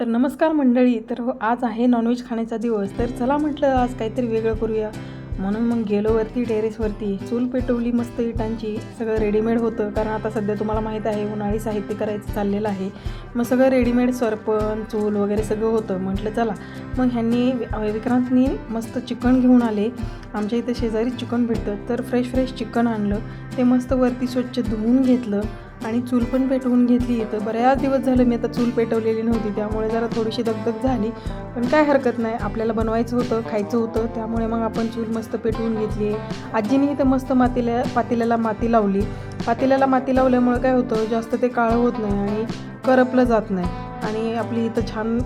तर नमस्कार मंडळी तर हो आज आहे नॉनव्हेज खाण्याचा दिवस. तर चला म्हटलं आज काहीतरी वेगळं करूया. म्हणून मग गेलो वरती टेरेसवरती चूल पेटवली मस्त इटांची. सगळं रेडीमेड होतं. कारण आता सध्या तुम्हाला माहीत आहे उन्हाळी साहित्य करायचं चाललेलं आहे. मग सगळं रेडीमेड सरपण चूल वगैरे सगळं होतं. म्हटलं चला. मग ह्यांनी विक्रांतनी मस्त चिकन घेऊन आले. आमच्या इथं शेजारी चिकन भेटतं. तर फ्रेश फ्रेश चिकन आणलं. ते मस्त वरती स्वच्छ धुवून घेतलं. आणि चूल पण पेटवून घेतली. तर बऱ्याच दिवस झालं मी आता चूल पेटवलेली नव्हती. त्यामुळे जरा थोडीशी दगदग झाली. पण काय हरकत नाही. आपल्याला बनवायचं होतं खायचं होतं. त्यामुळे मग आपण चूल मस्त पेटवून घेतली. आजीने इथं मस्त मातीला पातेल्याला माती लावली. पातेल्याला माती लावल्यामुळे काय होतं जास्त ते काळं होत नाही आणि करपलं जात नाही. आणि आपली इथं छान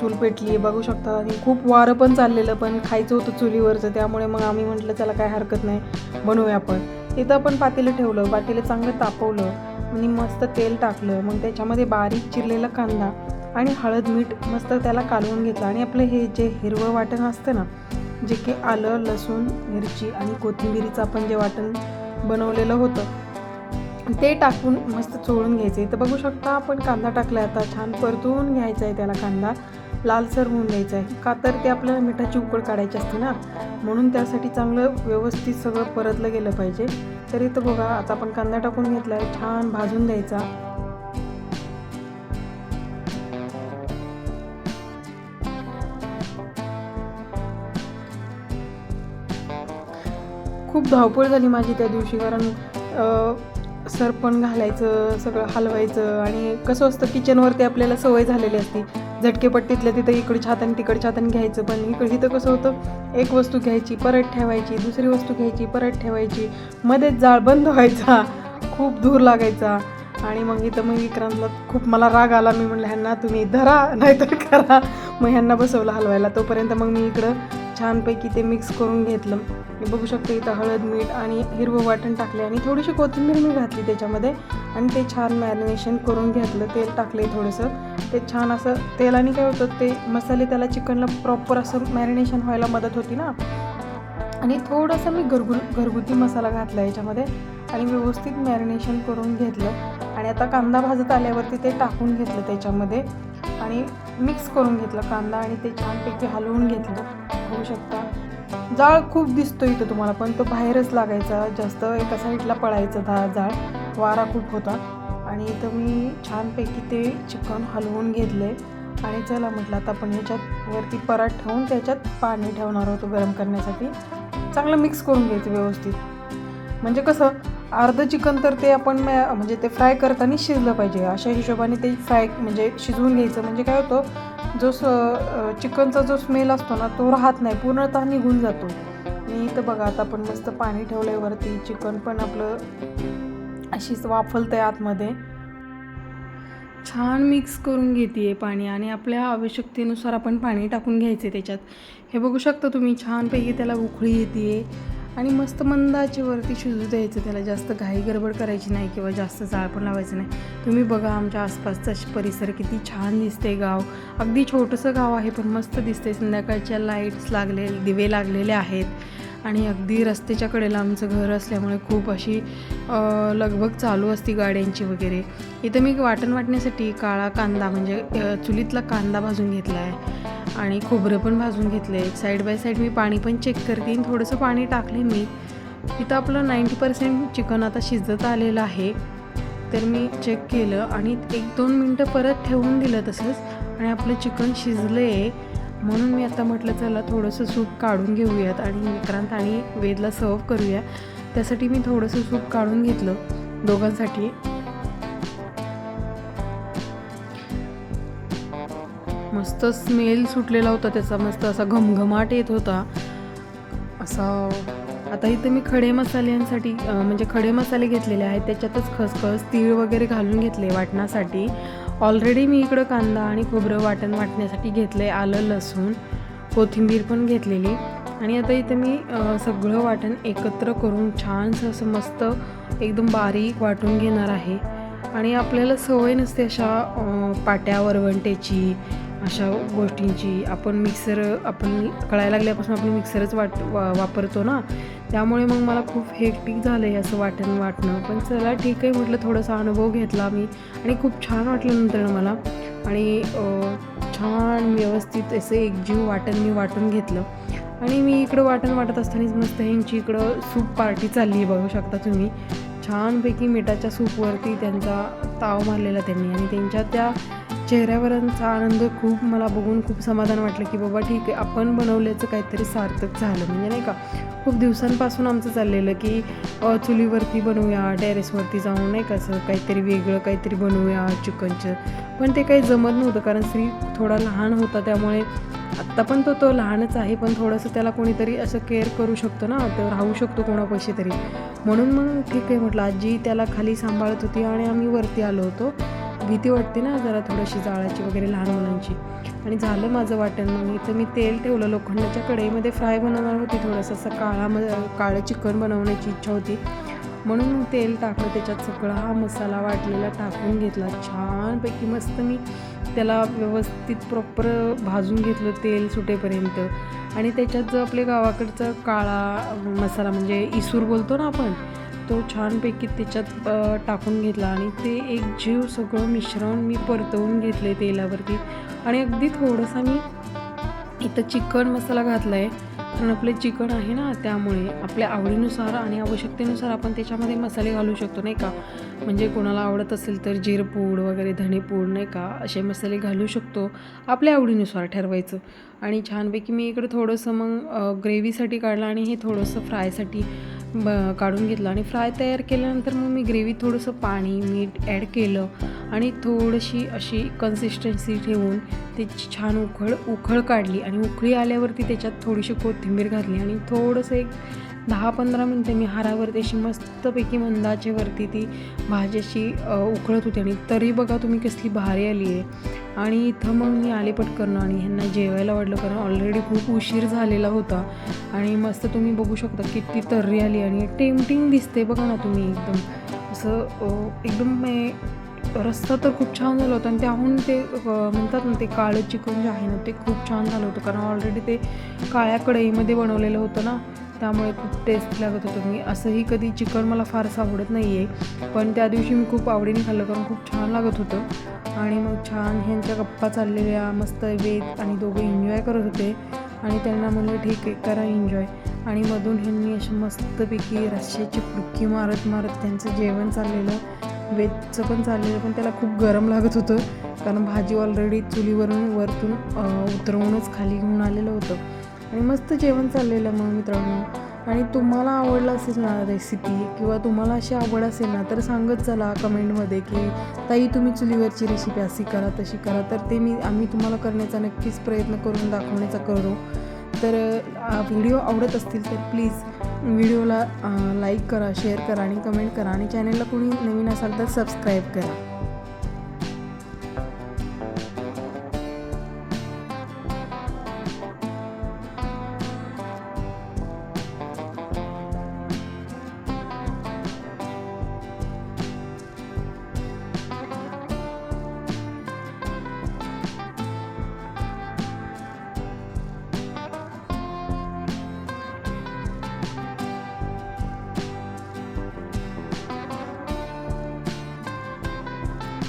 चूल पेटली बघू शकता. आणि खूप वारं पण चाललेलं पण खायचं होतं चुलीवरचं. त्यामुळे मग आम्ही म्हटलं चला काय हरकत नाही. बनवूया आपण. इथं आपण पातेलं ठेवलं. पातेलं चांगलं तापवलं. आणि मस्त तेल टाकलं. मग त्याच्यामध्ये बारीक चिरलेला कांदा आणि हळद मीठ मस्त त्याला कालवून घेतलं. आणि आपलं हे जे हिरवं वाटण असतं ना जे की आलं लसूण मिरची आणि कोथिंबिरीचं आपण जे वाटण बनवलेलं होतं ते टाकून मस्त चोळून घ्यायचं. आहे तर बघू शकता आपण कांदा टाकला आता. छान परतून घ्यायचा आहे त्याला कांदा. लालसर होऊन द्यायचा आहे. का तर ते आपल्याला मिठाची उकड काढायची असते ना. म्हणून त्यासाठी चांगलं व्यवस्थित सगळं परतलं गेलं पाहिजे. तर इथं बघा आता आपण कांदा टाकून घेतला आहे छान भाजून द्यायचा. खूप धावपळ झाली माझी त्या दिवशी कारण मिक्सर सरपण घालायचं सगळं हलवायचं आणि कसं असतं किचनवरती आपल्याला सवय झालेली असती. झटकेपट्टीतल्या तिथं इकडच्या हाताने तिकडच्या हाताने घ्यायचं पण इकडे इथं कसं होतं एक वस्तू घ्यायची परत ठेवायची दुसरी वस्तू घ्यायची परत ठेवायची मध्येच जाळ बंद व्हायचा खूप धूर लागायचा. आणि मग इथं मग विक्रांतला खूप मला राग आला मी म्हणलं ह्यांना तुम्ही धरा नाहीतर करा. मग ह्यांना बसवलं हलवायला. तोपर्यंत मग मी इकडं छानपैकी ते मिक्स करून घेतलं. मी बघू शकते इथं हळद मीठ आणि हिरवं वाटण टाकले आणि थोडीशी कोथिंबीर मी घातली त्याच्यामध्ये. आणि ते छान मॅरिनेशन करून घेतलं. तेल टाकले थोडंसं. ते छान असं तेलाने काय होतं ते मसाले त्याला चिकनला प्रॉपर असं मॅरिनेशन व्हायला मदत होती ना. आणि थोडंसं मी घरगु घरगुती मसाला घातला याच्यामध्ये. आणि व्यवस्थित मॅरिनेशन करून घेतलं. आणि आता कांदा भाजत आल्यावरती ते टाकून घेतलं त्याच्यामध्ये. आणि मिक्स करून घेतलं कांदा आणि ते छानपैकी हलवून घेतलं. होऊ शकता. जाळ खूप दिसतो इथं तुम्हाला पण तो बाहेरच लागायचा. जास्त एका साईडला पळायचा धा जाळ. वारा खूप होता. आणि इथं मी छानपैकी ते चिकन हलवून घेतले. आणि चला म्हटलं आता आपण ह्याच्यात वरती परात ठेवून त्याच्यात पाणी ठेवणार होतो गरम करण्यासाठी. चांगलं मिक्स करून घ्यायचं व्यवस्थित. म्हणजे कसं अर्धं चिकन तर ते आपण म्हणजे ते फ्राय करताना शिजलं पाहिजे. अशा हिशोबाने ते फ्राय म्हणजे शिजवून घ्यायचं. म्हणजे काय होतं जो स चिकनचा जो स्मेल असतो ना तो राहत नाही. पूर्णतः निघून जातो. आणि इथं बघा आता आपण मस्त पाणी ठेवलं आहे वरती. चिकन पण आपलं अशीच वाफलतं आहे आतमध्ये. छान मिक्स करून घेते पाणी आणि आपल्या आवश्यकतेनुसार आपण पाणी टाकून घ्यायचे त्याच्यात. हे बघू शकता तुम्ही छानपैकी त्याला उकळी येते आणि मस्त मंदाची वरती शिजू द्यायचं त्याला जास्त घाई गडबड करायची नाही किंवा जास्त जाळ पण लावायचं नाही. तुम्ही बघा आमच्या आसपासचा परिसर किती छान दिसते गाव. अगदी छोटंसं गाव आहे पण मस्त दिसते संध्याकाळच्या लाईट्स लागले दिवे लागलेले आहेत. आणि अगदी रस्त्याच्या कडेला आमचं घर असल्यामुळे खूप अशी लगभग चालू असती गाड्यांची वगैरे. इथं मी वाटण वाटण्यासाठी काळा कांदा म्हणजे चुलीतला कांदा भाजून घेतला आहे आणि खोबरं पण भाजून घेतलं आहे साईड बाय साईड मी पाणी पण चेक करते आणि थोडंसं पाणी टाकले मी. इथं आपलं नाईंटी पर्सेंट चिकन आता शिजत आलेलं आहे. तर मी चेक केलं आणि एक दोन मिनटं परत ठेवून दिलं तसंच. आणि आपलं चिकन शिजलं आहे म्हणून मी आता म्हटलं चला थोडंसं सूप काढून घेऊयात आणि विक्रांत आणि वेदला सर्व करूया. त्यासाठी मी थोडंसं सूप काढून घेतलं दोघांसाठी. मस्त स्मेल सुटलेला होता त्याचा मस्त असा घमघमाट येत होता. असा आता इथं मी खडे मसाल्यांसाठी म्हणजे खडे मसाले घेतलेले आहेत त्याच्यातच खसखस तीळ वगैरे घालून घेतले वाटण्यासाठी. ऑलरेडी मी इकडं कांदा आणि खोबरं वाटण वाटण्यासाठी घेतलं आहे आलं लसूण कोथिंबीर पण घेतलेली. आणि आता इथं मी सगळं वाटण एकत्र करून छानसं असं मस्त एकदम बारीक वाटून घेणार आहे. आणि आपल्याला सवय नसते अशा पाट्या वरवंट्याची अशा गोष्टींची आपण मिक्सर आपण कळायला लागल्यापासून आपण मिक्सरच वाट वा वापरतो ना? त्यामुळे मग मला खूप हेक्टिक झालं आहे असं वाटण वाटणं. पण चला ठीक आहे म्हटलं थोडासा अनुभव घेतला मी. आणि खूप छान वाटलं नंतर मला. आणि छान व्यवस्थित असं एकजीव वाटण मी वाटून घेतलं. आणि मी इकडं वाटण वाटत असतानाच मस्त ह्यांची इकडं सूप पार्टी चालली आहे बघू शकता तुम्ही. छानपैकी मिठाच्या सूपवरती त्यांचा ताव मारलेला त्यांनी. आणि त्यांच्या त्या चेहऱ्यावरचा आनंद खूप मला बघून खूप समाधान वाटलं की बाबा ठीक आहे आपण बनवल्याचं काहीतरी सार्थक झालं. म्हणजे नाही का खूप दिवसांपासून आमचं चाललेलं की चुलीवरती बनवूया टेरेसवरती जाऊन नाही का असं काहीतरी वेगळं काहीतरी बनवूया चिकनचं. पण ते काही जमत नव्हतं कारण श्री थोडा लहान होता त्यामुळे आत्ता पण तो तो लहानच आहे पण थोडंसं त्याला कोणीतरी असं केअर करू शकतो ना तर राहू शकतो कोणापाशी तरी. म्हणून मग ठीक आहे म्हटलं आजी त्याला खाली सांभाळत होती आणि आम्ही वरती आलो होतो. भीती वाटते ना जरा थोडीशी जाळाची वगैरे लहान मुलांची. आणि झालं माझं वाटण. मग इथं मी तेल ठेवलं. लोखंडाच्या कढईमध्ये फ्राय बनवणार होती थोडंसं. असं काळा म काळं चिकन बनवण्याची इच्छा होती. म्हणून तेल टाकलं. त्याच्यात सगळा हा मसाला वाटलेला टाकून घेतला. छानपैकी मस्त मी त्याला व्यवस्थित प्रॉपर भाजून घेतलं तेल सुटेपर्यंत. आणि त्याच्यात जो आपल्या गावाकडचा काळा मसाला म्हणजे इसूर बोलतो ना आपण तो छानपैकी त्याच्यात टाकून घेतला आणि ते एक जीव सगळं मिश्रण मी परतवून घेतले तेलावरती. आणि अगदी थोडंसं मी इथं चिकन मसाला घातला आहे कारण आपले चिकन आहे ना त्यामुळे आपल्या आवडीनुसार आणि आवश्यकतेनुसार आपण त्याच्यामध्ये मसाले घालू शकतो नाही का? म्हणजे कोणाला आवडत असेल तर जिरपूड वगैरे धणेपूड नाही का? असे मसाले घालू शकतो आपल्या आवडीनुसार ठरवायचं. आणि छानपैकी मी इकडे थोडंसं मग ग्रेव्हीसाठी काढलं आणि हे थोडंसं फ्रायसाठी ब काढून घेतलं आणि फ्राय तयार केल्यानंतर मग मी ग्रेव्हीत थोडंसं पाणी मीठ ॲड केलं आणि थोडीशी अशी कन्सिस्टन्सी ठेवून त्याची छान उखळ उखळ काढली आणि उकळी आल्यावरती त्याच्यात थोडीशी कोथिंबीर घातली आणि थोडंसं एक दहा पंधरा मिनटं मी हारावरती अशी मस्तपैकी मंदाचेवरती ती भाजी अशी उकळत होती आणि तरी बघा तुम्ही कसली भारी आली आहे. आणि इथं मग मी आले पटकन आणि ह्यांना जेवायला वाढलं कारण ऑलरेडी खूप उशीर झालेला होता. आणि मस्त तुम्ही बघू शकता किती तर्री आली आणि टेम्पटिंग दिसते बघा ना तुम्ही एकदम. असं एकदम मे- रस्ता तर खूप छान झाला होता आणि त्याहून ते म्हणतात ना ते काळं चिकन जे आहे ना ते खूप छान झालं होतं कारण ऑलरेडी ते काळ्या कढईमध्ये बनवलेलं होतं ना. त्यामुळे खूप टेस्ट लागत होतं. मी असंही कधी चिकन मला फारसं आवडत नाही आहे पण त्या दिवशी मी खूप आवडीने खाल्लं कारण खूप छान लागत होतं. आणि मग छान ह्यांच्या गप्पा चाललेल्या मस्त वेद आणि दोघे एन्जॉय करत होते. आणि त्यांना म्हणलं ठीक आहे करा एन्जॉय आणि मधून ह्यांनी अशी मस्तपैकी रश्श्याची फुटकी मारत मारत त्यांचं जेवण चाललेलं वेदचं पण चाललेलं पण त्याला खूप गरम लागत होतं. कारण भाजी ऑलरेडी चुलीवरून वरतून उतरवूनच खाली घेऊन आलेलं होतं. आणि मस्त जेवण चाललेलं मग मित्रांनो. आणि तुम्हाला आवडलं असेल ना रेसिपी किंवा तुम्हाला अशी आवड असेल ना तर सांगत चला कमेंटमध्ये की ताई तुम्ही चुलीवरची रेसिपी अशी करा तशी करा. तर ते मी आम्ही तुम्हाला करण्याचा नक्कीच प्रयत्न करून दाखवण्याचा करू. तर व्हिडिओ आवडत असतील तर प्लीज व्हिडिओला लाईक करा शेअर करा आणि कमेंट करा. आणि चॅनलला कोणी नवीन असाल तर सबस्क्राईब करा.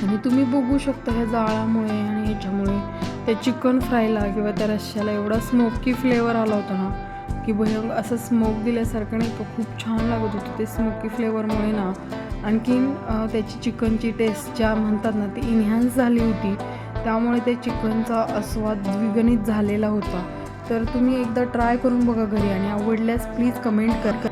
आणि तुम्ही बघू शकता ह्या जाळामुळे आणि ह्याच्यामुळे त्या चिकन फ्रायला किंवा त्या रश्श्याला एवढा स्मोकी फ्लेवर आला होता ना की भयंकर असं स्मोक दिल्यासारखं नाही का खूप छान लागत होतं ते स्मोकी फ्लेवरमुळे ना. आणखीन त्याची चिकनची टेस्ट ज्या म्हणतात ना ती इन्हॅन्स झाली होती. त्यामुळे ते चिकनचा आस्वाद द्विगणित झालेला होता. तर तुम्ही एकदा ट्राय करून बघा घरी आणि आवडल्यास प्लीज कमेंट कर